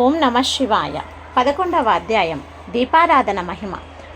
ఓం నమ శివాయ. పదకొండవ అధ్యాయం. దీపారాధన మహిమ.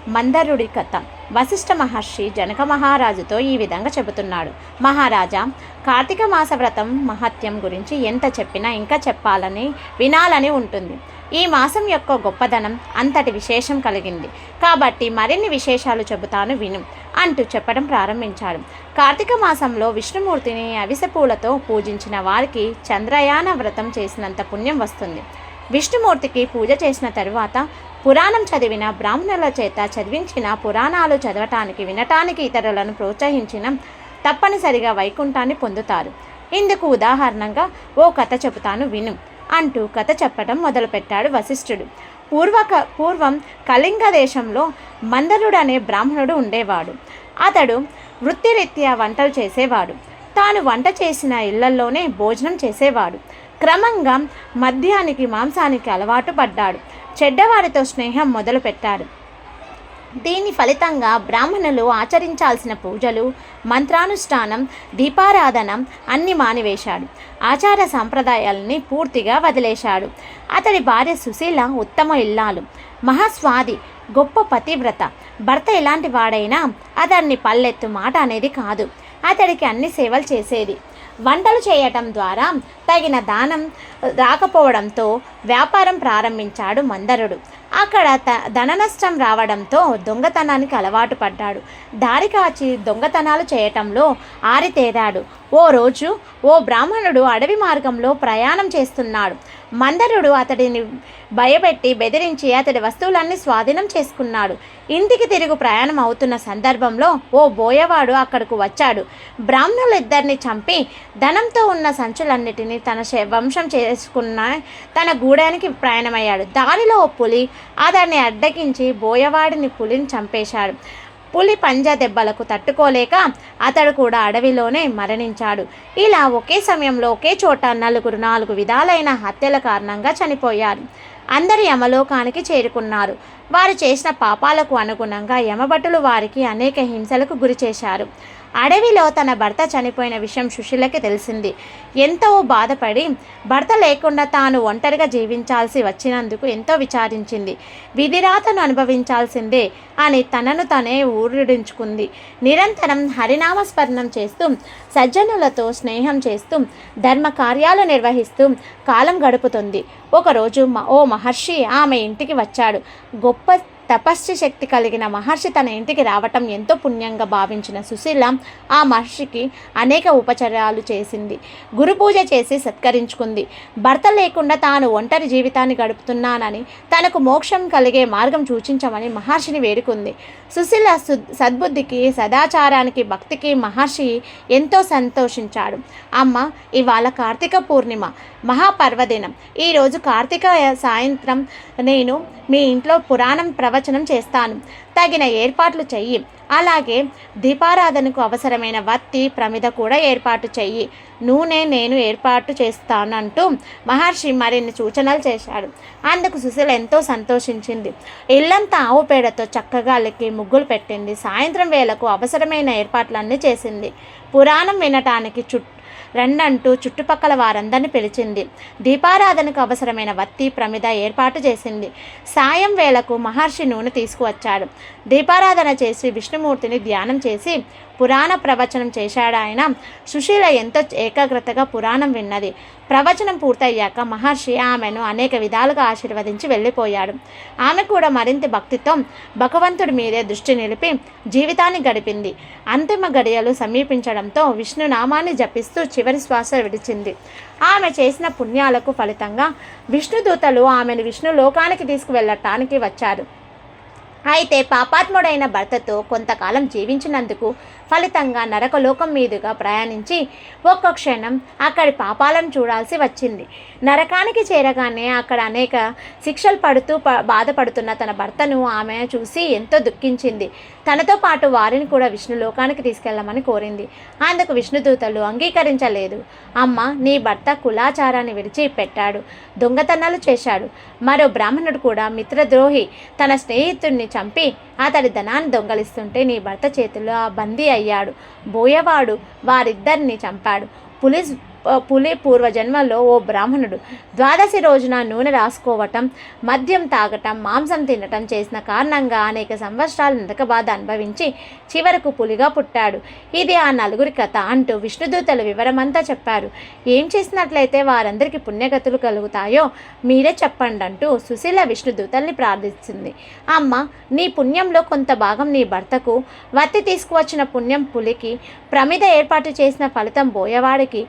మందరుడి కథ. వశిష్ఠ మహర్షి జనక మహారాజుతో ఈ విధంగా చెబుతున్నాడు. మహారాజా కార్తీక మాస వ్రతం మహత్యం గురించి ఎంత చెప్పినా ఇంకా చెప్పాలని వినాలని ఉంటుంది. ఈ మాసం యొక్క గొప్పదనం అంతటి విశేషం కలిగింది. కాబట్టి మరిన్ని విశేషాలు చెబుతాను విను అంటూ చెప్పడం ప్రారంభించాడు. కార్తీక మాసంలో విష్ణుమూర్తిని అవిసపూలతో పూజించిన వారికి చంద్రయాన వ్రతం చేసినంత పుణ్యం వస్తుంది. విష్ణుమూర్తికి పూజ చేసిన తరువాత పురాణం చదివిన బ్రాహ్మణుల చేత చదివించిన పురాణాలు చదవటానికి వినటానికి ఇతరులను ప్రోత్సహించిన తప్పనిసరిగా వైకుంఠాన్ని పొందుతారు. ఇందుకు ఉదాహరణగా ఓ కథ చెబుతాను విను అంటూ కథ చెప్పడం మొదలుపెట్టాడు వశిష్ఠుడు. పూర్వక పూర్వం కళింగ దేశంలో మందరుడు అనే బ్రాహ్మణుడు ఉండేవాడు. అతడు వృత్తిరీత్యా వంటలు చేసేవాడు. తాను వంట చేసిన ఇళ్ళల్లోనే భోజనం చేసేవాడు. క్రమంగా మద్యానికి మాంసానికి అలవాటు పడ్డాడు. చెడ్డవారితో స్నేహం మొదలుపెట్టాడు. దీని ఫలితంగా బ్రాహ్మణులు ఆచరించాల్సిన పూజలు మంత్రానుష్ఠానం దీపారాధన అన్ని మానివేశాడు. ఆచార సాంప్రదాయాలని పూర్తిగా వదిలేశాడు. అతడి భార్య సుశీల ఉత్తమ ఇల్లాలు. మహాస్వాది గొప్ప పతివ్రత. భర్త ఎలాంటి వాడైనా అతన్ని పల్లెత్తు మాట అనేది కాదు. అతడికి అన్ని సేవలు చేసేది. వంటలు చేయటం ద్వారా తగిన దానం రాకపోవడంతో వ్యాపారం ప్రారంభించాడు మందరుడు. అక్కడ త ధన నష్టం రావడంతో దొంగతనానికి అలవాటు పడ్డాడు. దారి కాచి దొంగతనాలు చేయటంలో ఆరితేరాడు. ఓ రోజు ఓ బ్రాహ్మణుడు అడవి మార్గంలో ప్రయాణం చేస్తున్నాడు. మందరుడు అతడిని భయపెట్టి బెదిరించి అతడి వస్తువులన్నీ స్వాధీనం చేసుకున్నాడు. ఇంటికి తిరుగు ప్రయాణం అవుతున్న సందర్భంలో ఓ బోయవాడు అక్కడకు వచ్చాడు. బ్రాహ్మణులిద్దరిని చంపి ధనంతో ఉన్న సంచులన్నిటినీ తన శ- వంశం చేసుకున్న తన గూడానికి ప్రయాణమయ్యాడు. దారిలో ఓ పులి అతన్ని అడ్డగించి బోయవాడిని పులిని చంపేశాడు. పులి పంజా దెబ్బలకు తట్టుకోలేక అతడు కూడా అడవిలోనే మరణించాడు. ఇలా ఒకే సమయంలో ఒకే చోట నలుగురు నాలుగు విధాలైన హత్యల కారణంగా చనిపోయారు. అందరి యమలోకానికి చేరుకున్నారు. వారు చేసిన పాపాలకు అనుగుణంగా యమభటులు వారికి అనేక హింసలకు గురి చేశారు అడవిలో తన భర్త చనిపోయిన విషయం సుశీలకి తెలిసింది. ఎంతో బాధపడి భర్త లేకుండా తాను ఒంటరిగా జీవించాల్సి వచ్చినందుకు ఎంతో విచారించింది. విధిరాతను అనుభవించాల్సిందే అని తనను తనే ఊరిడించుకుంది. నిరంతరం హరినామస్మరణం చేస్తూ సజ్జనులతో స్నేహం చేస్తూ ధర్మ కార్యాలు నిర్వహిస్తూ కాలం గడుపుతుంది. ఒకరోజు ఓ మహర్షి ఆమె ఇంటికి వచ్చాడు. గొప్ప తపస్సు శక్తి కలిగిన మహర్షి తన ఇంటికి రావటం ఎంతో పుణ్యంగా భావించిన సుశీల ఆ మహర్షికి అనేక ఉపచారాలు చేసింది. గురు పూజ చేసి సత్కరించుకుంది. భర్త లేకుండా తాను ఒంటరి జీవితాన్ని గడుపుతున్నానని తనకు మోక్షం కలిగే మార్గం సూచించమని మహర్షిని వేడుకుంది. సుశీల సద్బుద్ధికి సదాచారానికి భక్తికి మహర్షి ఎంతో సంతోషించాడు. అమ్మ ఇవాళ కార్తీక పూర్ణిమ మహాపర్వదినం. ఈరోజు కార్తీక సాయంత్రం నేను మీ ఇంట్లో పురాణం ప్రవచనం చేస్తాను. తగిన ఏర్పాట్లు చెయ్యి. అలాగే దీపారాధనకు అవసరమైన వత్తి ప్రమిద కూడా ఏర్పాటు చెయ్యి. నూనె నేను ఏర్పాటు చేస్తానంటూ మహర్షి మరిన్ని సూచనలు చేశాడు. అందుకు సుశీల ఎంతో సంతోషించింది. ఇల్లంతా ఆవు పేడతో చక్కగా అలికి ముగ్గులు పెట్టింది. సాయంత్రం వేళకు అవసరమైన ఏర్పాట్లన్నీ చేసింది. పురాణం వినటానికి చుట్టూ రెండంటూ చుట్టుపక్కల వారందరిని పిలిచింది. దీపారాధనకు అవసరమైన వత్తి ప్రమిద ఏర్పాటు చేసింది. సాయం వేళకు మహర్షి నూనె తీసుకువచ్చాడు. దీపారాధన చేసి విష్ణుమూర్తిని ధ్యానం చేసి పురాణ ప్రవచనం చేశాడాయన సుశీల ఎంతో ఏకాగ్రతగా పురాణం విన్నది. ప్రవచనం పూర్తయ్యాక మహర్షి ఆమెను అనేక విధాలుగా ఆశీర్వదించి వెళ్ళిపోయాడు. ఆమె కూడా మరింత భక్తితో భగవంతుడి మీదే దృష్టి నిలిపి జీవితాన్ని గడిపింది. అంతిమ గడియలు సమీపించడంతో విష్ణు నామాన్ని జపిస్తూ చివరి శ్వాస విడిచింది. ఆమె చేసిన పుణ్యాలకు ఫలితంగా విష్ణుదూతలు ఆమెను విష్ణు లోకానికి తీసుకువెళ్ళటానికి వచ్చారు. అయితే పాపాత్ముడైన భర్తతో కొంతకాలం జీవించినందుకు ఫలితంగా నరకలోకం మీదుగా ప్రయాణించి ఒక్క క్షణం అక్కడి పాపాలను చూడాల్సి వచ్చింది. నరకానికి చేరగానే అక్కడ అనేక శిక్షలు పడుతూ బాధపడుతున్న తన భర్తను ఆమె చూసి ఎంతో దుఃఖించింది. తనతో పాటు వారిని కూడా విష్ణు లోకానికి తీసుకెళ్ళమని కోరింది. అందుకు విష్ణుదూతలు అంగీకరించలేదు. అమ్మ నీ భర్త కులాచారాన్ని విడిచి పెట్టాడు దొంగతనాలు చేశాడు. మరో బ్రాహ్మణుడు కూడా మిత్రద్రోహి తన స్నేహితుడిని చంపి అతడి ధనాన్ని దొంగలిస్తుంటే నీ భర్త చేతిలో ఆ బందీ అయ్యాడు. బోయవాడు వారిద్దరిని చంపాడు. పులి పులి పూర్వజన్మలో ఓ బ్రాహ్మణుడు ద్వాదశి రోజున నూనె రాసుకోవటం మద్యం తాగటం మాంసం తినటం చేసిన కారణంగా అనేక సంవత్సరాలు నరక బాధ అనుభవించి చివరకు పులిగా పుట్టాడు. ఇది ఆ నలుగురి కథ అంటూ విష్ణుదూతలు వివరమంతా చెప్పారు. ఏం చేసినట్లయితే వారందరికీ పుణ్యగతులు కలుగుతాయో మీరే చెప్పండి అంటూ సుశీల విష్ణుదూతల్ని ప్రార్థిస్తుంది. అమ్మ నీ పుణ్యంలో కొంత భాగం నీ భర్తకు వత్తి తీసుకువచ్చిన పుణ్యం పులికి ప్రమిద ఏర్పాటు చేసిన ఫలితం బోయవాడికి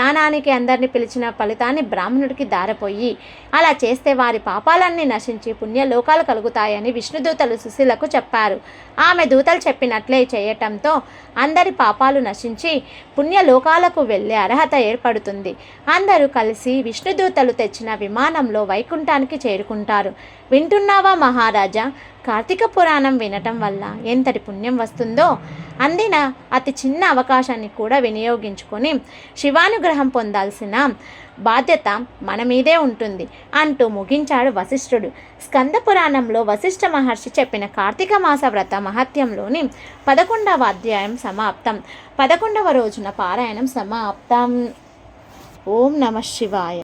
పురాణానికి అందరిని పిలిచిన ఫలితాన్ని బ్రాహ్మణుడికి దారపోయి అలా చేస్తే వారి పాపాలన్నీ నశించి పుణ్యలోకాలు కలుగుతాయని విష్ణుదూతలు సుశీలకు చెప్పారు. ఆమె దూతలు చెప్పినట్లే చేయటంతో అందరి పాపాలు నశించి పుణ్యలోకాలకు వెళ్ళే అర్హత ఏర్పడుతుంది. అందరూ కలిసి విష్ణుదూతలు తెచ్చిన విమానంలో వైకుంఠానికి చేరుకుంటారు. వింటున్నావా మహారాజా? కార్తీక పురాణం వినటం వల్ల ఎంతటి పుణ్యం వస్తుందో అందిన అతి చిన్న అవకాశాన్ని కూడా వినియోగించుకొని శివానుగ్రహం పొందాల్సిన బాధ్యత మన మీదే ఉంటుంది అంటూ ముగించాడు వశిష్ఠుడు. స్కంద పురాణంలో వశిష్ఠ మహర్షి చెప్పిన కార్తీక మాస వ్రత మహత్యంలోని పదకొండవ అధ్యాయం సమాప్తం. పదకొండవ రోజున పారాయణం సమాప్తం. ఓం నమ శివాయ.